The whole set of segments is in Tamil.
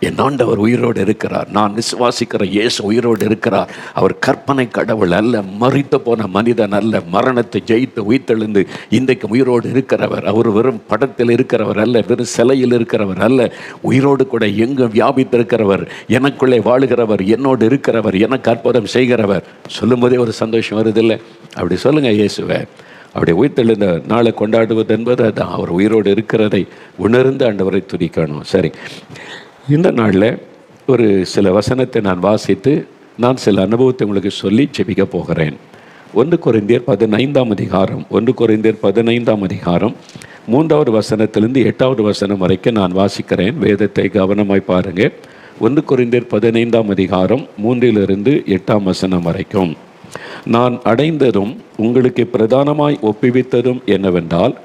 என் ஆண்டவர் உயிரோடு இருக்கிறார். நான் விசுவாசிக்கிற இயேசு உயிரோடு இருக்கிறார். அவர் கற்பனை கடவுள் அல்ல மறித்து போன மனிதன் அல்ல மரணத்தை ஜெயித்து உயிர்த்தெழுந்து இன்றைக்கு உயிரோடு இருக்கிறவர். அவர் வெறும் படத்தில் இருக்கிறவர் அல்ல வெறும் சிலையில் இருக்கிறவர் அல்ல உயிரோடு கூட எங்கும் வியாபித்திருக்கிறவர். எனக்குள்ளே வாழுகிறவர் என்னோடு இருக்கிறவர் எனக்கு அற்புதம் செய்கிறவர். சொல்லும்போதே ஒரு சந்தோஷம் வருதில்லை. அப்படி சொல்லுங்கள் இயேசுவை. அப்படி உயிர்த்தெழுந்த நாளை கொண்டாடுவது என்பது அதுதான் அவர் உயிரோடு இருக்கிறதை உணர்ந்து ஆண்டவரை துதிக்கணும். சரி. இந்த நாளில் ஒரு சில வசனத்தை நான் வாசித்து நான் சில அனுபவத்தை உங்களுக்கு சொல்லி ஜெபிக்க போகிறேன். ஒன்று குறைந்தியர் பதினைந்தாம் அதிகாரம் ஒன்று குறைந்தியர் பதினைந்தாம் அதிகாரம் மூன்றாவது வசனத்திலிருந்து எட்டாவது வசனம் வரைக்கும் நான் வாசிக்கிறேன். வேதத்தை கவனமாய் பாருங்கள் ஒன்று குறைந்தியர் பதினைந்தாம் அதிகாரம் மூன்றிலிருந்து எட்டாம் வசனம் வரைக்கும். நான் அடைந்ததும் உங்களுக்கு பிரதானமாய் ஒப்புவித்ததும் என்னவென்றால்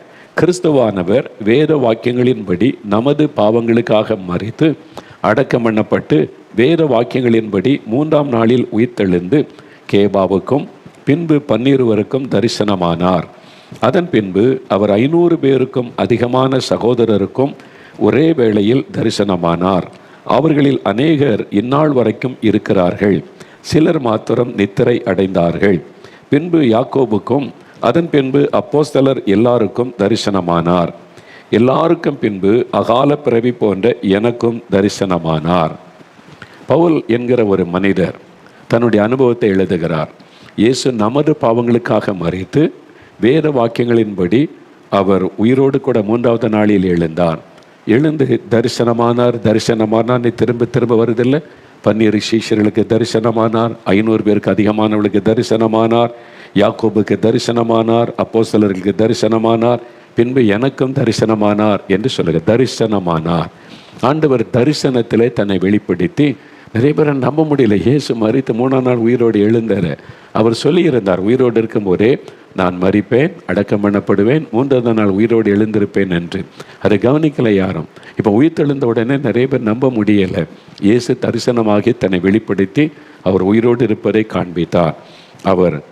கிறிஸ்துவானவர் வேத வாக்கியங்களின்படி நமது பாவங்களுக்காக மறித்து அடக்கம் பண்ணப்பட்டு வேத வாக்கியங்களின்படி மூன்றாம் நாளில் உயிர்த்தெழுந்து கேபாவுக்கும் பின்பு பன்னிருவருக்கும் தரிசனமானார். அதன் பின்பு அவர் ஐநூறு பேருக்கும் அதிகமான சகோதரருக்கும் ஒரே வேளையில் தரிசனமானார். அவர்களில் அநேகர் இந்நாள் வரைக்கும் இருக்கிறார்கள். சிலர் மாத்திரம் நித்திரை அடைந்தார்கள். பின்பு யாக்கோபுக்கும் அதன் பின்பு அப்போஸ்தலர் எல்லாருக்கும் தரிசனமானார். எல்லாருக்கும் பின்பு அகால பிறவி போன்ற எனக்கும் தரிசனமானார். பவுல் என்கிற ஒரு மனிதர் தன்னுடைய அனுபவத்தை எழுதுகிறார். இயேசு நமது பாவங்களுக்காக மறித்து வேத வாக்கியங்களின்படி அவர் உயிரோடு கூட மூன்றாவது நாளில் எழுந்தார். எழுந்து தரிசனமானார் தரிசனமானார் நீ திரும்ப திரும்ப வருதில்லை. பன்னீர் சீஷர்களுக்கு தரிசனமானார் ஐநூறு பேருக்கு அதிகமானவர்களுக்கு தரிசனமானார். யாக்கோபுக்கு தரிசனமானார் அப்போ சிலருக்கு தரிசனமானார் பின்பு எனக்கும் தரிசனமானார் என்று சொல்லுங்க. தரிசனமானார். ஆண்டவர் தரிசனத்திலே தன்னை வெளிப்படுத்தி நிறைய பேரை நம்ப முடியல. இயேசு மறித்து மூணாம் நாள் உயிரோடு எழுந்தார். அவர் சொல்லியிருந்தார் உயிரோடு இருக்கும்போதே நான் மறிப்பேன் அடக்கம் பண்ணப்படுவேன் மூன்றாவது நாள் உயிரோடு எழுந்திருப்பேன் என்று. அதை கவனிக்கலை யாரும். இப்போ உயிர்த்தெழுந்த உடனே நிறைய பேர் நம்ப முடியலை. இயேசு தரிசனமாகி தன்னை வெளிப்படுத்தி அவர் உயிரோடு இருப்பதை காண்பித்தார். அவர்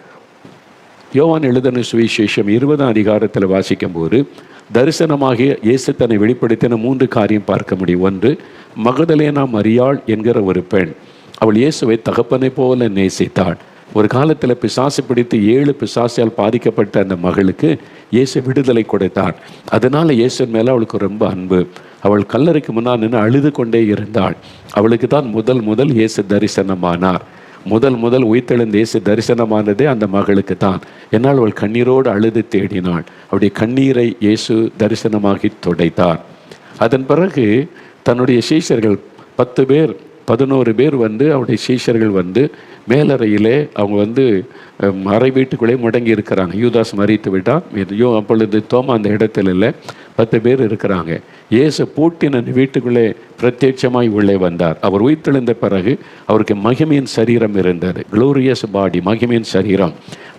யோவான் எழுதின சுவிசேஷம் இருபதாம் அதிகாரத்தில் வாசிக்கும்போது தரிசனமாகிய இயேசு தன்னை வெளிப்படுத்தின மூன்று காரியம் பார்க்க முடியும். ஒன்று மகதலேனா மரியாள் என்கிற ஒரு பெண். அவள் இயேசுவை தகப்பனை போல நேசித்தாள். ஒரு காலத்தில் பிசாசு பிடித்து ஏழு பிசாசியால் பாதிக்கப்பட்ட அந்த மகளுக்கு இயேசு விடுதலை கொடுத்தாள் அதனால் இயேசுவின் மேலே அவளுக்கு ரொம்ப அன்பு. அவள் கல்லறைக்கு முன்னால் நின்று அழுது கொண்டே இருந்தாள். அவளுக்கு தான் முதல் முதல் இயேசு தரிசனமானார். முதல் முதல் உயிர்த்தெழுந்த இயேசு தரிசனமானதே அந்த மகளுக்கு தான். என்னால் அவள் கண்ணீரோடு அழுது தேடினாள். அவருடைய கண்ணீரை இயேசு தரிசனமாகி துடைத்தார். அதன் பிறகு தன்னுடைய சீஷர்கள் பத்து பேர் பதினோரு பேர் வந்து அவருடைய சீஷர்கள் வந்து மேலறையிலே அவங்க வந்து அறை வீட்டுக்குள்ளே முடங்கி இருக்கிறாங்க. யூதாஸ் மறித்து விட்டால் எதையோ அப்பொழுது தோமா அந்த இடத்துல இல்லை பத்து பேர் இருக்கிறாங்க. இயேசு பூட்டின வீட்டுக்குள்ளே பிரத்யட்சமாய் உள்ளே வந்தார். அவர் உயிர்த்தெழுந்த பிறகு அவருக்கு மகிமையின் சரீரம் இருந்தது. க்ளோரியஸ் பாடி மகிமையின் சரீரம்.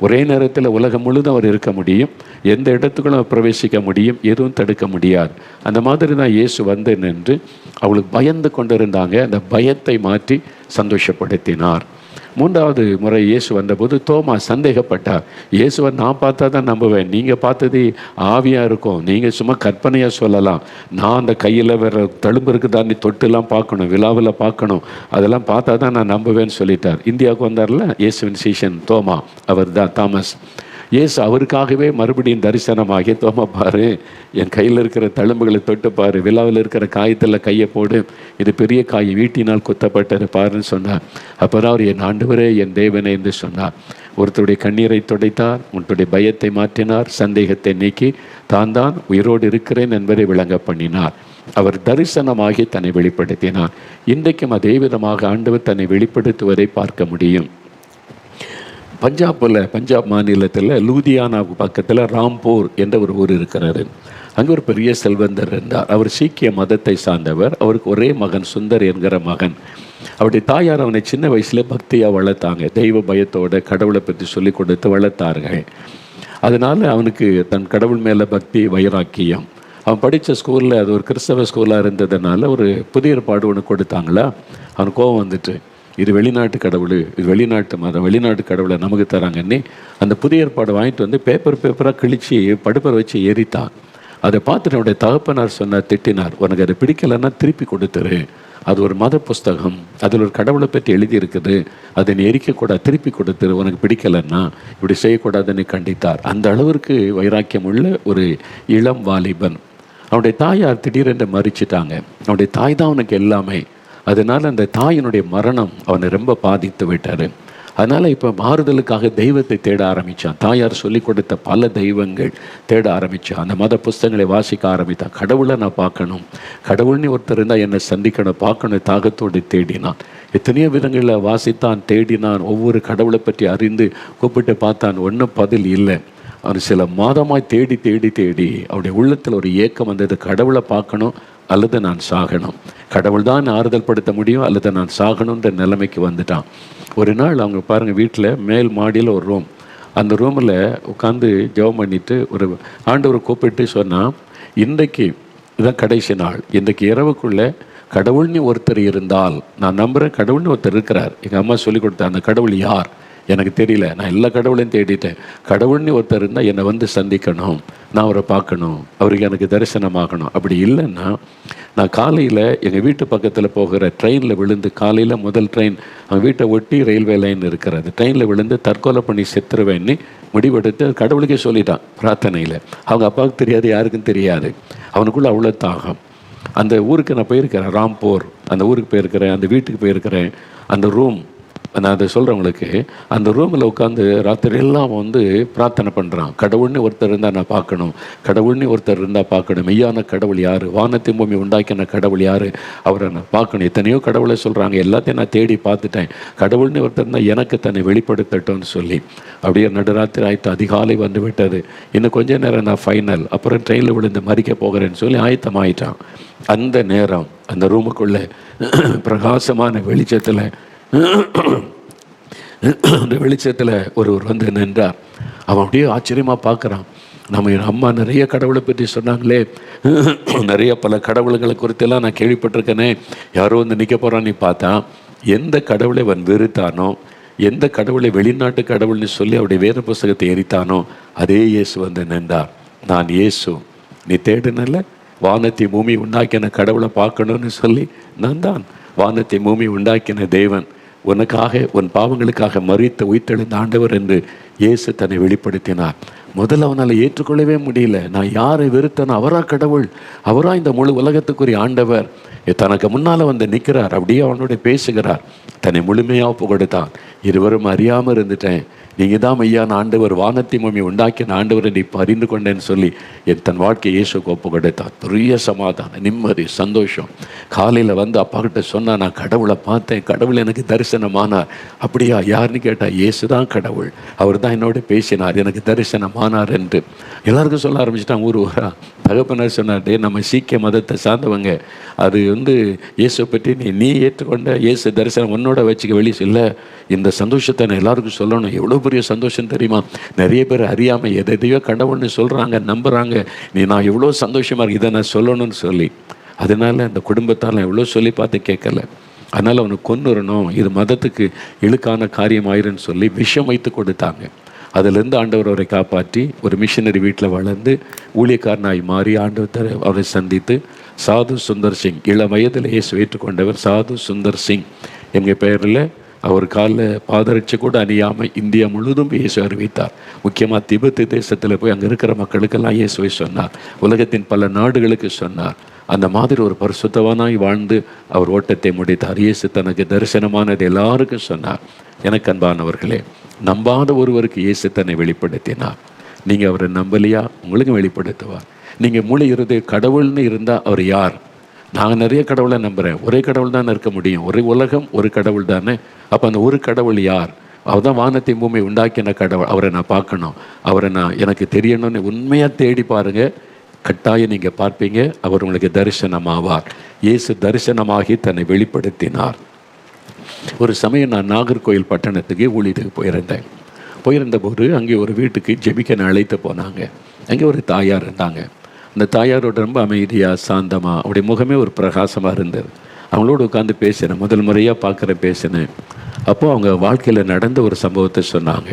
ஒரே நேரத்தில் உலகம் முழுதும் அவர் இருக்க முடியும். எந்த இடத்துக்குள்ளும் அவர் பிரவேசிக்க முடியும். எதுவும் தடுக்க முடியாது. அந்த மாதிரி தான் இயேசு வந்து நின்று அவளுக்கு பயந்து கொண்டிருந்தாங்க. அந்த பயத்தை மாற்றி சந்தோஷப்படுத்தினார். மூன்றாவது முறை இயேசு வந்தபோது தோமா சந்தேகப்பட்டார். இயேசுவை நான் பார்த்தா தான் நம்புவேன். நீங்கள் பார்த்தது ஆவியாக இருக்கும். நீங்கள் சும்மா கற்பனையாக சொல்லலாம். நான் அந்த கையில் வேற தழும்பு இருக்குதா? நீ தொட்டுலாம் பார்க்கணும் விழாவில் பார்க்கணும். அதெல்லாம் பார்த்தா தான் நான் நம்புவேன்னு சொல்லிட்டார். இந்தியாவுக்கு வந்தார்ல? இயேசுவின் சீஷன் தோமா. அவர் தான் தாமஸ். இயேசு அவருக்காகவே மறுபடியும் தரிசனமாகி தோமப்பாரு என் கையில் இருக்கிற தழும்புகளை தொட்டுப்பார் விழாவில் இருக்கிற காயத்தில் கையை போடு இது பெரிய காய் வீட்டினால் குத்தப்பட்டது பாருன்னு சொன்னார். அப்போ தான் அவர் என் ஆண்டவரே என் தேவனே என்று சொன்னார். ஒருத்தருடைய கண்ணீரை துடைத்தார் உன்னுடைய பயத்தை மாற்றினார் சந்தேகத்தை நீக்கி தான் தான் உயிரோடு இருக்கிறேன் என்பதை விளங்க பண்ணினார். அவர் தரிசனமாகி தன்னை வெளிப்படுத்தினார். இன்றைக்கும் அதே விதமாக ஆண்டவர் தன்னை வெளிப்படுத்துவதை பார்க்க முடியும். பஞ்சாபில் பஞ்சாப் மாநிலத்தில் லூதியானாவுக்கு பக்கத்தில் ராம்பூர் என்ற ஒரு ஊர் இருக்கிறாரு அங்கே ஒரு பெரிய செல்வந்தர் இருந்தார். அவர் சீக்கிய மதத்தை சார்ந்தவர். அவருக்கு ஒரே மகன் சுந்தர் என்கிற மகன். அவருடைய தாயார் அவனை சின்ன வயசில் பக்தியாக வளர்த்தாங்க. தெய்வ பயத்தோட கடவுளை பற்றி சொல்லி கொடுத்து வளர்த்தார்கள். அதனால் அவனுக்கு தன் கடவுள் மேலே பக்தி வைராக்கியம். அவன் படித்த ஸ்கூலில் அது ஒரு கிறிஸ்தவ ஸ்கூலாக இருந்ததுனால ஒரு புதிய ஏற்பாடு ஒன்று கொடுத்தாங்களா? அவன் கோவம் வந்துட்டு இது வெளிநாட்டு கடவுள் இது வெளிநாட்டு மதம் வெளிநாட்டு கடவுளை நமக்கு தராங்கன்னு அந்த புதிய ஏற்பாடு வாங்கிட்டு வந்து பேப்பர் பேப்பராக கிழிச்சு படுப்பரை வச்சு எரித்தான். அதை பார்த்துட்டு அவனுடைய தகப்பனார் சொன்னார் திட்டினார் உனக்கு அதை பிடிக்கலைன்னா திருப்பி கொடுத்துரு அது ஒரு மத புஸ்தகம். அதில் ஒரு கடவுளை பற்றி எழுதியிருக்குது. அதை நீ எரிக்கக்கூடாது திருப்பி கொடுத்துரு உனக்கு பிடிக்கலைன்னா இப்படி செய்யக்கூடாதுன்னு கண்டித்தார். அந்த அளவிற்கு வைராக்கியம் உள்ள ஒரு இளம் வாலிபன். அவனுடைய தாயார் திடீரென்று மறிச்சிட்டாங்க. அவனுடைய தாய் தான் அவனுக்கு எல்லாமே. அதனால் அந்த தாயினுடைய மரணம் அவனை ரொம்ப பாதித்து விட்டார். அதனால் இப்போ மாறுதலுக்காக தெய்வத்தை தேட ஆரம்பித்தான் தாயார் சொல்லி கொடுத்த பல தெய்வங்கள் தேட ஆரம்பித்தான் அந்த மத புஸ்தங்களை வாசிக்க ஆரம்பித்தான். கடவுளை நான் பார்க்கணும். கடவுள்னு ஒருத்தர் இருந்தால் என்னை சந்திக்கணும். பார்க்கணும். தாகத்தோடு தேடினான். எத்தனையோ விதங்களில் வாசித்தான் தேடினான். ஒவ்வொரு கடவுளை பற்றி அறிந்து கூப்பிட்டு பார்த்தான். ஒன்றும் பதில் இல்லை. அவர் சில மாதமாய் தேடி தேடி தேடி அவருடைய உள்ளத்தில் ஒரு ஏக்கம் வந்தது. கடவுளை பார்க்கணும். அல்லது நான் சாகணும். கடவுள் தான் ஆறுதல் படுத்த முடியும் அல்லது நான் சாகணுன்ற நிலைமைக்கு வந்துட்டான். ஒரு நாள் அவங்க பாருங்கள் வீட்டில் மேல் மாடியில் ஒரு ரூம் அந்த ரூமில் உட்காந்து ஜெபம் பண்ணிட்டு ஒரு ஆண்டவர் கூப்பிட்டு சொன்னால் இன்றைக்கு இதுதான் கடைசி நாள். இன்றைக்கு இரவுக்குள்ளே கடவுள்னு ஒருத்தர் இருந்தால் நான் நம்புகிறேன் கடவுள்னு ஒருத்தர் இருக்கிறார். எங்கள் அம்மா சொல்லி கொடுத்த அந்த கடவுள் யார்? எனக்கு தெரியல. நான் எல்லா கடவுளையும் தேடிட்டேன். கடவுள்னு ஒருத்தர் இருந்தால் என்னை வந்து சந்திக்கணும். நான் அவரை பார்க்கணும். அவருக்கு எனக்கு தரிசனமாகணும். அப்படி இல்லைன்னா நான் காலையில் எங்கள் வீட்டு பக்கத்தில் போகிற ட்ரெயினில் விழுந்து காலையில் முதல் ட்ரெயின் அவங்க வீட்டை ஒட்டி ரயில்வே லைன் இருக்கிறது. ட்ரெயினில் விழுந்து தற்கொலை பண்ணி செத்துருவேன்னு முடிவெடுத்து கடவுளுக்கே சொல்லிட்டான் பிரார்த்தனையில். அவங்க அப்பாவுக்கு தெரியாது யாருக்கும் தெரியாது. அவனுக்குள்ளே அவ்வளோ தாகம். அந்த ஊருக்கு நான் போயிருக்கிறேன் ராம்பூர். அந்த ஊருக்கு போயிருக்கிறேன் அந்த வீட்டுக்கு போயிருக்கிறேன். அந்த ரூம் நான் அதை சொல்கிறவங்களுக்கு அந்த ரூமில் உட்காந்து ராத்திரி எல்லாம் அவன் வந்து பிரார்த்தனை பண்ணுறான் கடவுள்னு ஒருத்தர் இருந்தால் நான் பார்க்கணும். கடவுள்னு ஒருத்தர் இருந்தால் பார்க்கணும். மெய்யான கடவுள் யார்? வானத்தின் பூமி உண்டாக்கின கடவுள் யார்? அவரை நான் பார்க்கணும். எத்தனையோ கடவுளை சொல்கிறாங்க எல்லாத்தையும் நான் தேடி பார்த்துட்டேன். கடவுள்னு ஒருத்தர் இருந்தால் எனக்கு தன்னை வெளிப்படுத்தட்டும்னு சொல்லி. அப்படியே நடுராத்திரி ஆயிட்டு அதிகாலை வந்து விட்டது. இன்னும் கொஞ்ச நேரம் நான் ஃபைனல் அப்புறம் ட்ரெயினில் விழுந்து மறிக்க போகிறேன்னு சொல்லி ஆயத்தம் ஆயிட்டான் அந்த நேரம் அந்த ரூமுக்குள்ளே பிரகாசமான வெளிச்சத்தில் அந்த வெளிச்சத்தில் ஒருவர் வந்து நின்றார் அவன் அப்படியே ஆச்சரியமாக பார்க்குறான். நம்ம என் அம்மா நிறைய கடவுளை பற்றி சொன்னாங்களே. நிறைய பல கடவுள்களை குறித்தெல்லாம் நான் கேள்விப்பட்டிருக்கேனே. யாரோ வந்து நிற்க போகிறான்னு பார்த்தா எந்த கடவுளை அவன் வெறுத்தானோ எந்த கடவுளை வெளிநாட்டு கடவுள்னு சொல்லி அவருடைய வேத புஸ்தகத்தை எரித்தானோ அதே இயேசு வந்து நின்றார் நான் இயேசு நீ தேடுனல வானத்தை பூமி உண்டாக்கின கடவுளை பார்க்கணும்னு சொல்லி நான் தான். வானத்தை பூமி உண்டாக்கின தேவன். உனக்காக உன் பாவங்களுக்காக மறித்த உயிர்த்தெழுந்த ஆண்டவர் என்று இயேசு தன்னை வெளிப்படுத்தினார். முதல்ல அவனால் ஏற்றுக்கொள்ளவே முடியல. நான் யாரை வெறுத்தனோ அவரா கடவுள் அவரா இந்த முழு உலகத்துக்குரிய ஆண்டவர். தனக்கு முன்னால் வந்து நிற்கிறார் அப்படியே அவனோட பேசுகிறார். தன்னை முழுமையாக புகழ்த்தான் இருவரும் அறியாமல் இருந்துட்டேன். நீங்கள் தான் நான் ஆண்டவர் வானத்தை பூமி உண்டாக்கின ஆண்டவர் நீ பறிந்து அறிந்து கொண்டேன்னு சொல்லி என் தன் வாழ்க்கை இயேசுக்கு ஒப்பு கொடுத்தான் பெரிய சமாதானம் நிம்மதி சந்தோஷம். காலையில் வந்து அப்பா கிட்ட சொன்னால் நான் கடவுளை பார்த்தேன். கடவுள் எனக்கு தரிசனமானார். அப்படியா? யாருன்னு கேட்டால் இயேசு தான் கடவுள். அவர் தான் என்னோட பேசினார். எனக்கு தரிசனமானார் என்று. எல்லாருக்கும் சொல்ல ஆரம்பிச்சிட்டான் ஊர் ஊரா. தகப்பனர் சொன்னார் நம்ம சீக்கிய மதத்தை சார்ந்தவங்க. அது வந்து இயேசு பற்றி நீ நீ ஏற்றுக்கொண்ட இயேசு தரிசனம் உன்னோட வச்சுக்க வெளியே இல்லை இந்த சந்தோஷத்தை நான் எல்லாருக்கும் சொல்லணும். எவ்வளோ பெரிய சந்தோஷம் தெரியுமா? நிறைய பேர் அறியாமல் எதை எதையோ கடவுள்னு சொல்கிறாங்க நம்புகிறாங்க நீ நான் எவ்வளோ சந்தோஷமாக இருக்கு இதை நான் சொல்லணும்னு சொல்லி. அதனால அந்த குடும்பத்தால் நான் எவ்வளோ சொல்லி பார்த்து கேட்கல. அதனால் அவனை கொன்னுறணும். இது மதத்துக்கு இழுக்கான காரியம் ஆயிருன்னு சொல்லி விஷம் வைத்து கொடுத்தாங்க. அதிலிருந்து ஆண்டவர் அவரை காப்பாற்றி ஒரு மிஷினரி வீட்டில் வளர்ந்து ஊழியக்காரனாய் மாறி ஆண்டவர் அவரை சந்தித்து சாது சுந்தர் சிங். இளம் வயதில் இயேசு ஏற்றுக்கொண்டவர் சாது சுந்தர் சிங். எங்கள் பெயரில் அவர் காலில் பாதரட்சை கூட அணியாமல் இந்தியா முழுவதும் இயேசு அறிவித்தார். முக்கியமாக திபெத்து தேசத்தில் போய் அங்கே இருக்கிற மக்களுக்கெல்லாம் இயேசுவை சொன்னார். உலகத்தின் பல நாடுகளுக்கு சொன்னார். அந்த மாதிரி ஒரு பரிசுத்தவனாய் வாழ்ந்து அவர் ஓட்டத்தை முடித்தார். இயேசு தனக்கு தரிசனமானது எல்லாருக்கும் சொன்னார். எனக்கு அன்பானவர்களே நம்பாத ஒருவருக்கு இயேசு தன்னை வெளிப்படுத்தினார். நீங்கள் அவரை நம்பலையா? உங்களுக்கும் வெளிப்படுத்துவார். நீங்கள் மூளை இருந்து கடவுள்னு இருந்தால் அவர் யார்? நான் நிறைய கடவுளை நம்புகிறேன் ஒரே கடவுள் தானே இருக்க முடியும். ஒரே உலகம் ஒரு கடவுள் தானே? அப்போ அந்த ஒரு கடவுள் யார்? அவர் தான் வானத்தை பூமி உண்டாக்கின கடவுள். அவரை நான் பார்க்கணும். அவரை நான் எனக்கு தெரியணும்னு உண்மையாக தேடி பாருங்கள் கட்டாயம் நீங்கள் பார்ப்பீங்க. அவர் உங்களுக்கு தரிசனமாவார். இயேசு தரிசனமாகி தன்னை வெளிப்படுத்தினார். ஒரு சமயம் நான் நாகர்கோயில் பட்டணத்துக்கு ஊழியத்துக்கு போயிருந்தேன். போயிருந்தபோது அங்கே ஒரு வீட்டுக்கு ஜெபிக்க அழைத்து போனாங்க. அங்கே ஒரு தாயார் இருந்தாங்க. அந்த தாயாரோட ரொம்ப அமைதியாக சாந்தமாக அவருடைய முகமே ஒரு பிரகாசமாக இருந்தது. அவங்களோட உட்காந்து பேசினேன். முதல் முறையாக பார்க்குற பேசினேன். அப்போது அவங்க வாழ்க்கையில் நடந்த ஒரு சம்பவத்தை சொன்னாங்க.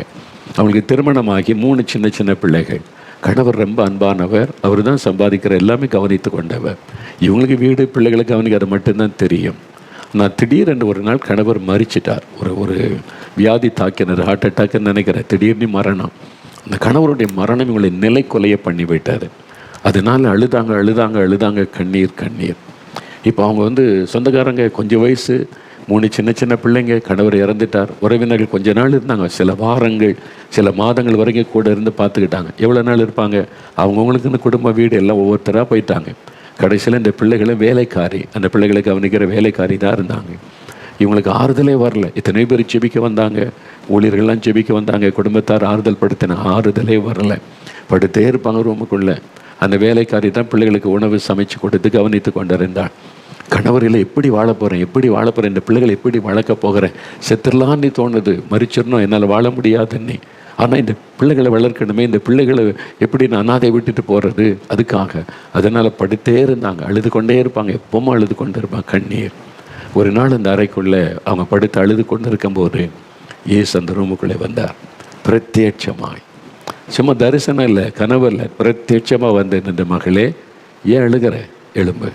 அவங்களுக்கு திருமணமாகி மூணு சின்ன சின்ன பிள்ளைகள். கணவர் ரொம்ப அன்பானவர். அவர் தான் சம்பாதிக்கிற எல்லாமே கவனித்து கொண்டவர். இவங்களுக்கு வீடு பிள்ளைகளை கவனிக்க அது மட்டும்தான் தெரியும். நான் திடீரென்று ஒரு நாள் கணவர் மறிச்சிட்டார். ஒரு ஒரு வியாதி தாக்கினர் ஹார்ட் அட்டாக்னு நினைக்கிறேன். திடீர்னு மரணம். அந்த கணவருடைய மரணம் இவங்களை நிலை கொலையை பண்ணி விட்டாரு அதனால அழுதாங்க அழுதாங்க அழுதாங்க கண்ணீர் கண்ணீர். இப்போ அவங்க வந்து சொந்தக்காரங்க கொஞ்சம் வயசு மூணு சின்ன சின்ன பிள்ளைங்க கணவர் இறந்துட்டார். உறவினர்கள் கொஞ்ச நாள் இருந்தாங்க. சில வாரங்கள் சில மாதங்கள் வரைக்கும் கூட இருந்து பார்த்துக்கிட்டாங்க. எவ்வளோ நாள் இருப்பாங்க? அவங்கவுங்களுக்குன்னு குடும்ப வீடு எல்லாம் ஒவ்வொருத்தராக போயிட்டாங்க. கடைசியில் இந்த பிள்ளைகளை வேலைக்காரி. அந்த பிள்ளைகளை கவனிக்கிற வேலைக்காரி தான் இருந்தாங்க. இவங்களுக்கு ஆறுதலே வரல. இத்தனை பேர் செபிக்க வந்தாங்க. ஊழியர்கள்லாம் செபிக்க வந்தாங்க. குடும்பத்தார் ஆறுதல் படுத்தின ஆறுதலே வரல. படுத்தே இருப்பாங்க ரூமுக்குள்ளே. அந்த வேலைக்காரி தான் பிள்ளைகளுக்கு உணவு சமைச்சு கொடுத்து கவனித்து கொண்டிருந்தாள். கணவரில் எப்படி வாழ போகிறேன் எப்படி வாழ போகிறேன் இந்த பிள்ளைகளை எப்படி வளர்க்க போகிறேன்? செத்துடலான்னு தோணுது மறிச்சிடணும் என்னால் வாழ முடியாதுன்னு ஆனால் இந்த பிள்ளைகளை வளர்க்கணுமே இந்த பிள்ளைகளை எப்படி நான் அனாதை விட்டுட்டு போகிறது அதுக்காக. அதனால் படுத்தே இருந்தாங்க அழுது கொண்டே இருப்பாங்க எப்பவும் அழுது கொண்டு இருப்பாங்க கண்ணீர். ஒரு நாள் அந்த அறைக்குள்ளே அவங்க படுத்து அழுது கொண்டு இருக்கும்போது ஏசு அந்த ரூமுக்குள்ளே வந்தார். பிரத்யட்சமாய். சும்மா தரிசனம் இல்லை கனவு இல்லை. பிரத்யட்சமாக வந்து நின்ற மகளே. ஏன் அழுகிற எலும்பு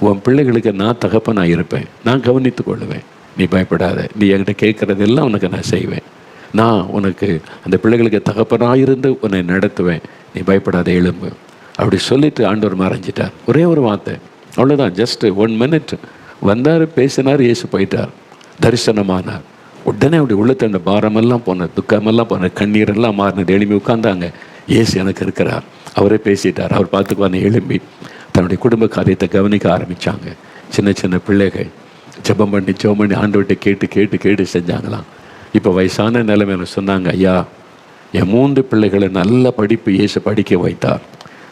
உன் பிள்ளைகளுக்கு நான் தகப்பனாக இருப்பேன். நான் கவனித்து கொள்ளுவேன். நீ பயப்படாத. நீ என்கிட்ட கேட்குறதெல்லாம் உனக்கு நான் செய்வேன். நான் உனக்கு அந்த பிள்ளைகளுக்கு தகப்பனாக இருந்து உன்னை நடத்துவேன். நீ பயப்படாத எலும்பு அப்படி சொல்லிட்டு ஆண்டவர் மறைஞ்சிட்டார். ஒரே ஒரு வார்த்தை. அவ்வளோதான் ஜஸ்ட்டு ஒன் மினிட் வந்தார் பேசினார் இயேசு போயிட்டார். தரிசனமானார். உடனே அப்படி உள்ளத்தண்ட பாரமெல்லாம் போன துக்கமெல்லாம் போன கண்ணீரெல்லாம் மாறினது. எழும்பி உட்கார்ந்தாங்க. ஏசு எனக்கு இருக்கிறார். அவரே பேசிட்டார். அவர் பார்த்துக்குவான எழும்பி தன்னுடைய குடும்ப காரியத்தை கவனிக்க ஆரம்பித்தாங்க சின்ன சின்ன பிள்ளைகள். ஜபம் பண்ணி ஜபம் பண்ணி ஆண்டவர்கிட்ட கேட்டு கேட்டு கேட்டு செஞ்சாங்களாம். இப்போ வயசான நிலைமையில சொன்னாங்க ஐயா என் மூன்று பிள்ளைகளை நல்ல படிப்பு இயேசு படிக்க வைத்தார்.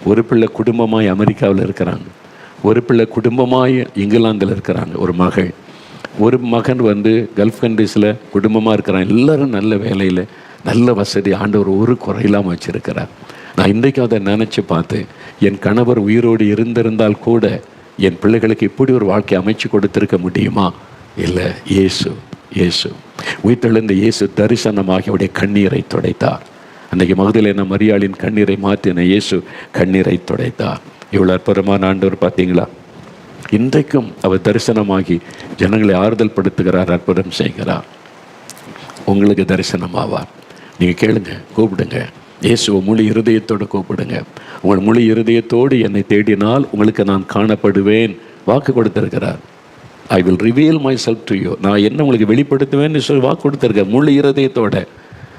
ஒரு பிள்ளை குடும்பமாய் அமெரிக்காவில் இருக்கிறாங்க. ஒரு பிள்ளை குடும்பமாய் இங்கிலாந்தில் இருக்கிறாங்க. ஒரு மகள். ஒரு மகன் வந்து கல்ஃப் கண்ட்ரீஸில் குடும்பமாக இருக்கிறான். எல்லாரும் நல்ல வேலையில் நல்ல வசதி ஆண்டவர் ஒரு குறையில்லாமல் வச்சுருக்கிறார். நான் இன்றைக்கு அதை நினச்சி பார்த்து என் கணவர் உயிரோடு இருந்திருந்தால் கூட என் பிள்ளைகளுக்கு இப்படி ஒரு வாழ்க்கை அமைச்சு கொடுத்துருக்க முடியுமா? இல்லை இயேசு இயேசு. உயிர்த்தெழுந்த இயேசு தரிசனமாகி அவருடைய கண்ணீரை துடைத்தார். அன்றைக்கு மகதிலேன மரியாளின் கண்ணீரை மாற்றின இயேசு கண்ணீரை துடைத்தார். இவ்வளோ அற்புதமான ஆண்டவர் பார்த்தீங்களா? இன்றைக்கும் அவர் தரிசனமாகி ஜனங்களை ஆறுதல் படுத்துகிறார் அற்புதம் செய்கிறார். உங்களுக்கு தரிசனமாவார். நீங்கள் கேளுங்க கூப்பிடுங்க. இயேசுவை முழு இருதயத்தோடு கூப்பிடுங்க. உங்கள் முழு இருதயத்தோடு என்னை தேடினால் உங்களுக்கு நான் காணப்படுவேன். வாக்கு கொடுத்திருக்கிறார். I will reveal my self to you நான் என்ன உங்களுக்கு வெளிப்படுத்துவேன்னு சொல்லி வாக்கு கொடுத்துருக்கேன் முழு இருதயத்தோட.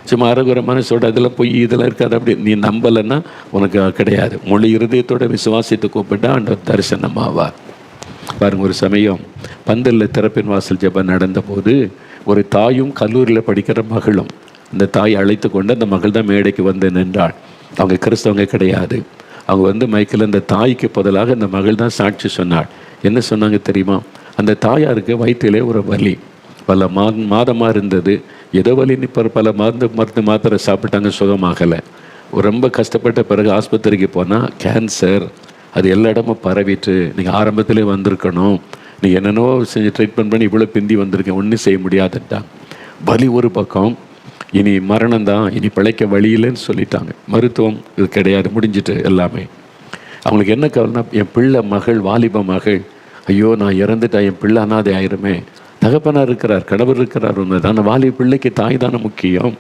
சும்மா அரகுற மனசோட அதில் போய் இதெல்லாம் இருக்காது அப்படி நீ நம்பலைன்னா உனக்கு கிடையாது. முழு இருதயத்தோட விசுவாசித்து கூப்பிட்டா அந்த தரிசனமாவார். பாருங்க ஒரு சமயம் பந்தலில் திறப்பின் வாசல் ஜபம் நடந்தபோது ஒரு தாயும் கல்லூரியில் படிக்கிற மகளும் அந்த தாய் அழைத்து கொண்டு அந்த மகள் தான் மேடைக்கு வந்து நின்றாள். அவங்க கிறிஸ்தவங்க கிடையாது. அவங்க வந்து மைக்கில் அந்த தாய்க்கு பதிலாக அந்த மகள் தான் சாட்சி சொன்னாள். என்ன சொன்னாங்க தெரியுமா? அந்த தாயாருக்கு வயிற்றிலே ஒரு வலி. பல மா மாதமாக இருந்தது. ஏதோ வலி இப்போ பல மருந்து மருந்து மாத்திரை சாப்பிட்டாங்க சுகமாகலை. ரொம்ப கஷ்டப்பட்ட பிறகு ஆஸ்பத்திரிக்கு போனால் கேன்சர் அது எல்லா இடமும் பரவிட்டு நீங்கள் ஆரம்பத்திலே வந்திருக்கணும். நீ என்னென்னவோ செஞ்சு ட்ரீட்மெண்ட் பண்ணி இவ்வளோ பிந்தி வந்திருக்கேன் ஒன்றும் செய்ய முடியாதுட்டான் பலி ஒரு பக்கம் இனி மரணம் தான் இனி பிழைக்க வழி இல்லைன்னு சொல்லிட்டாங்க. மருத்துவம் இது கிடையாது முடிஞ்சிட்டு எல்லாமே. அவங்களுக்கு என்ன கவலைனா என் பிள்ளை மகள் வாலிப மகள் ஐயோ நான் இறந்துட்டேன் என் பிள்ளை அனாதை ஆயிருமே. தகப்பனார் இருக்கிறார் கடவுள் இருக்கிறார் ஒன்று தான் வாலி பிள்ளைக்கு தாய் தானே முக்கியம்.